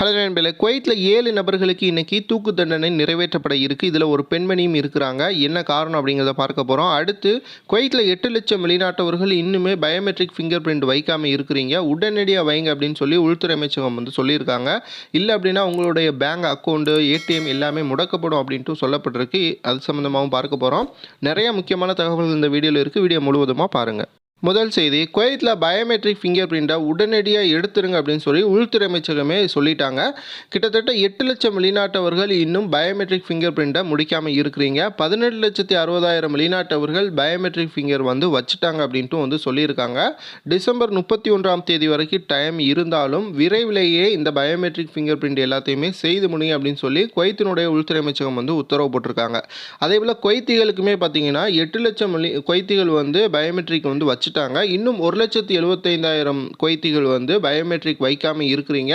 Hello நண்பர்களே குவைத்தில் ஏழு நபர்களுக்கு இன்றைக்கி தூக்கு தண்டனை நிறைவேற்றப்பட இருக்குது இதில் ஒரு பெண்மணியும் இருக்கிறாங்க. என்ன காரணம் அப்படிங்கிறத பார்க்க போகிறோம் அடுத்து குவைத்தில் எட்டு லட்சம் வெளிநாட்டவர்கள் இன்னுமே பயோமெட்ரிக் ஃபிங்கர் பிரிண்ட் வைக்காமல் இருக்கிறீங்க. உடனடியாக வைங்க அப்படின்னு சொல்லி உள்துறை அமைச்சகம் வந்து சொல்லியிருக்காங்க. இல்லை அப்படின்னா உங்களுடைய பேங்க் அக்கௌண்ட்டு ஏடிஎம் எல்லாமே முடக்கப்படும் அப்படின்ட்டு சொல்லப்பட்டிருக்கு. அது சம்மந்தமாகவும் பார்க்க போகிறோம் நிறைய முக்கியமான தகவல்கள் இந்த வீடியோவில் இருக்குது வீடியோ முழுவதுமாக பாருங்கள் முதல் செய்தி குவைத்தில் பயோமெட்ரிக் ஃபிங்கர் பிரிண்ட்டை உடனடியாக எடுத்துருங்க அப்படின்னு சொல்லி உள்துறை அமைச்சகமே சொல்லிட்டாங்க. கிட்டத்தட்ட எட்டு லட்சம் வெளிநாட்டவர்கள் இன்னும் பயோமெட்ரிக் ஃபிங்கர் பிரிண்ட்டை முடிக்காமல் இருக்கிறீங்க. பதினெட்டு லட்சத்தி அறுபதாயிரம் வெளிநாட்டவர்கள் பயோமெட்ரிக் ஃபிங்கர் வந்து வச்சுட்டாங்க அப்படின்ட்டு வந்து சொல்லியிருக்காங்க. டிசம்பர் முப்பத்தி ஒன்றாம் தேதி வரைக்கும் டைம் இருந்தாலும் விரைவிலேயே இந்த பயோமெட்ரிக் ஃபிங்கர் பிரிண்ட் எல்லாத்தையுமே செய்து முடியும் அப்படின்னு சொல்லி குவைத்தினுடைய உள்துறை அமைச்சகம் வந்து உத்தரவு போட்டிருக்காங்க. அதே போல் குவைத்திகளுக்குமே பார்த்தீங்கன்னா எட்டு லட்சம் குவைத்திகள் வந்து பயோமெட்ரிக் வந்து வச்சு வச்சுட்டாங்க இன்னும் ஒரு லட்சத்து எழுபத்தைந்தாயிரம் குவைத்திகள் வந்து பயோமெட்ரிக் வைக்காமல் இருக்கிறீங்க.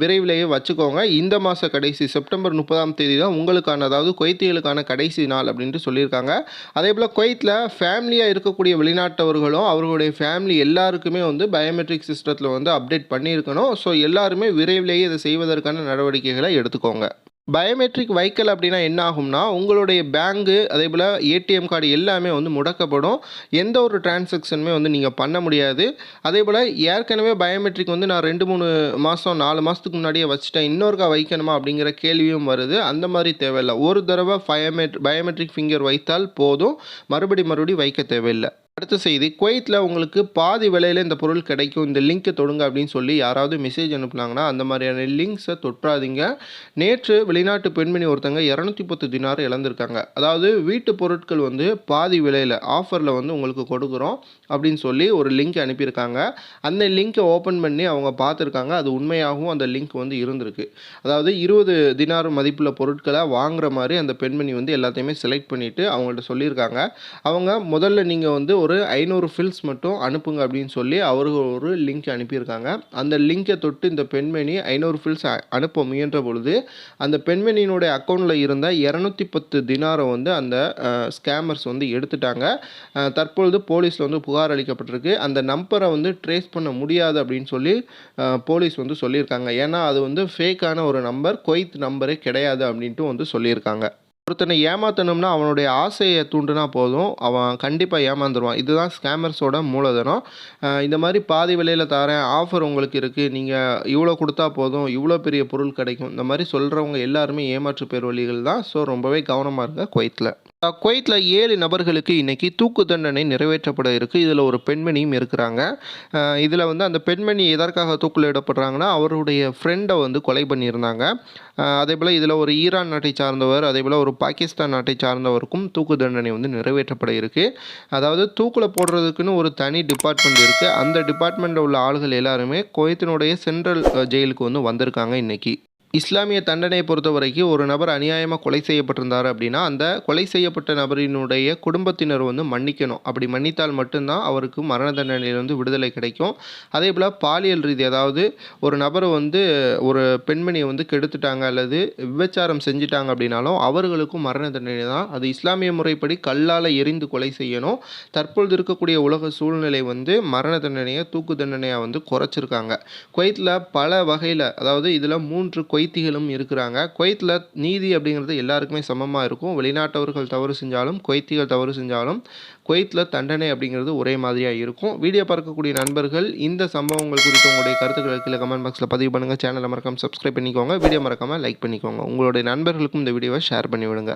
விரைவிலேயே வச்சுக்கோங்க. இந்த மாத கடைசி செப்டம்பர் முப்பதாம் தேதி தான் உங்களுக்கான அதாவது குவைத்திகளுக்கான கடைசி நாள் அப்படின்ட்டு சொல்லியிருக்காங்க. அதே போல் குவைத்தில் ஃபேமிலியாக இருக்கக்கூடிய வெளிநாட்டவர்களும் அவர்களுடைய ஃபேமிலி எல்லாருக்குமே வந்து பயோமெட்ரிக் சிஸ்டத்தில் வந்து அப்டேட் பண்ணியிருக்கணும். ஸோ எல்லாருமே விரைவிலேயே இதை செய்வதற்கான நடவடிக்கைகளை எடுத்துக்கோங்க. பயோமெட்ரிக் வைக்கல் அப்படின்னா என்ன ஆகும்னா உங்களுடைய பேங்கு அதே போல் ஏடிஎம் கார்டு எல்லாமே வந்து முடக்கப்படும். எந்த ஒரு டிரான்சாக்ஷனுமே வந்து நீங்கள் பண்ண முடியாது. அதே போல் ஏற்கனவே பயோமெட்ரிக் வந்து நான் ரெண்டு மூணு மாதம் நாலு மாதத்துக்கு முன்னாடியே வச்சுட்டேன். இன்னொருக்கா வைக்கணுமா அப்படிங்கிற கேள்வியும் வருது. அந்த மாதிரி தேவையில்லை. ஒரு தடவை பயோமெட் பயோமெட்ரிக் ஃபிங்கர் வைத்தால் போதும். மறுபடி மறுபடி வைக்க தேவையில்லை. அடுத்த செய்தி குவைத்தில் உங்களுக்கு பாதி விலையில் இந்த பொருள் கிடைக்கும் இந்த லிங்க்கை தொடுங்க அப்படின்னு சொல்லி யாராவது மெசேஜ் அனுப்புனாங்கன்னா அந்த மாதிரியான லிங்க்ஸை தொற்றாதீங்க. நேற்று வெளிநாட்டு பெண்மணி ஒருத்தங்க இரநூத்தி பத்து தினார் இழந்திருக்காங்க. அதாவது வீட்டு பொருட்கள் வந்து பாதி விலையில் ஆஃபரில் வந்து உங்களுக்கு கொடுக்குறோம் அப்படின்னு சொல்லி ஒரு லிங்க் அனுப்பியிருக்காங்க. அந்த லிங்க்கை ஓப்பன் பண்ணி அவங்க பார்த்துருக்காங்க. அது உண்மையாகவும் அந்த லிங்க் வந்து இருந்திருக்கு. அதாவது இருபது தினார் மதிப்புள்ள பொருட்களை வாங்குற மாதிரி அந்த பெண்மணி வந்து எல்லாத்தையுமே செலக்ட் பண்ணிவிட்டு அவங்கள்ட்ட சொல்லியிருக்காங்க. அவங்க முதல்ல நீங்கள் வந்து ஒரு ஐநூறு ஃபில்ஸ் மட்டும் அனுப்புங்க அப்படின்னு சொல்லி அவர்கள் ஒரு லிங்க் அனுப்பியிருக்காங்க. அந்த லிங்கை தொட்டு இந்த பெண்மணி ஐநூறு ஃபில்ஸ் அனுப்ப முயன்ற பொழுது அந்த பெண்மணியினுடைய அக்கௌண்ட்டில் இருந்த இரநூத்தி பத்து தினாரை வந்து அந்த ஸ்கேமர்ஸ் வந்து எடுத்துட்டாங்க. தற்பொழுது போலீஸில் வந்து புகார் அளிக்கப்பட்டிருக்கு. அந்த நம்பரை வந்து ட்ரேஸ் பண்ண முடியாது அப்படின்னு சொல்லி போலீஸ் வந்து சொல்லியிருக்காங்க. ஏன்னா அது வந்து ஃபேக்கான ஒரு நம்பர் கொய்த் நம்பரே கிடையாது அப்படின்ட்டு வந்து சொல்லியிருக்காங்க. ஒருத்தனை ஏமாற்றணும்னா அவனுடைய ஆசையை தூண்டுனா போதும். அவன் கண்டிப்பாக ஏமாந்துருவான். இதுதான் ஸ்கேமர்ஸோட மூலதனம். இந்த மாதிரி பாதி விலையில் தரேன். ஆஃபர் உங்களுக்கு இருக்குது நீங்கள் இவ்வளோ கொடுத்தா போதும். இவ்வளோ பெரிய பொருள் கிடைக்கும். இந்த மாதிரி சொல்கிறவங்க எல்லாருமே ஏமாற்று பேர் வழிகள் தான். ஸோ ரொம்பவே கவனமாக இருங்க. குவைத்தில் குவைத்தில் ஏழு நபர்களுக்கு இன்றைக்கி தூக்கு தண்டனை நிறைவேற்றப்பட இருக்குது இதில் ஒரு பெண்மணியும் இருக்கிறாங்க. இதில் வந்து அந்த பெண்மணி எதற்காக தூக்கில் இடப்படுறாங்கன்னா அவருடைய ஃப்ரெண்டை வந்து கொலை பண்ணியிருந்தாங்க. அதே போல் இதில் ஒரு ஈரான் நாட்டை சார்ந்தவர் அதே போல் ஒரு பாகிஸ்தான் நாட்டை சார்ந்தவருக்கும் தூக்கு தண்டனை வந்து நிறைவேற்றப்பட இருக்குது அதாவது தூக்கில் போடுறதுக்குன்னு ஒரு தனி டிபார்ட்மெண்ட் இருக்குது அந்த டிபார்ட்மெண்ட்டில் உள்ள ஆளுகள் எல்லாருமே குவைத்தினுடைய சென்ட்ரல் ஜெயிலுக்கு வந்து வந்திருக்காங்க இன்றைக்கி இஸ்லாமிய தண்டனையை பொறுத்த வரைக்கும் ஒரு நபர் அநியாயமாக கொலை செய்யப்பட்டிருந்தார் அப்படின்னா அந்த கொலை செய்யப்பட்ட நபரினுடைய குடும்பத்தினர் வந்து மன்னிக்கணும். அப்படி மன்னித்தால் மட்டும்தான் அவருக்கு மரண தண்டனையிலிருந்து விடுதலை கிடைக்கும். அதே போல் பாலியல் ரீதி அதாவது ஒரு நபரை வந்து ஒரு பெண்மணியை வந்து கெடுத்துட்டாங்க அல்லது விபச்சாரம் செஞ்சிட்டாங்க அப்படின்னாலும் அவர்களுக்கும் மரண தண்டனை தான் அது இஸ்லாமிய முறைப்படி கல்லால் எரிந்து கொலை செய்யணும். தற்பொழுது இருக்கக்கூடிய உலக சூழ்நிலை வந்து மரண தண்டனையை தூக்கு தண்டனையாக வந்து குறைச்சிருக்காங்க. குவைத்தில் பல வகையில் அதாவது இதில் மூன்று கொய் குவைத்திகளும் இருக்கிறாங்க. குவைத்தில் நீதி அப்படிங்கிறது எல்லாருக்குமே சமமாக இருக்கும். வெளிநாட்டவர்கள் தவறு செஞ்சாலும் குவைத்திகள் தவறு செஞ்சாலும் குவைத்தில் தண்டனை அப்படிங்கிறது ஒரே மாதிரியாக இருக்கும். வீடியோ பார்க்கக்கூடிய நண்பர்கள் இந்த சம்பவங்கள் குறித்து உங்களுடைய கருத்துக்களை கீழே கமெண்ட் பாக்ஸில் பதிவு பண்ணுங்கள் சேனலை மறக்காமல் சப்ஸ்கிரைப் பண்ணிக்கோங்க. வீடியோ மறக்காமல் லைக் பண்ணிக்கோங்க. உங்களுடைய நண்பர்களுக்கும் இந்த வீடியோவை ஷேர் பண்ணி விடுங்க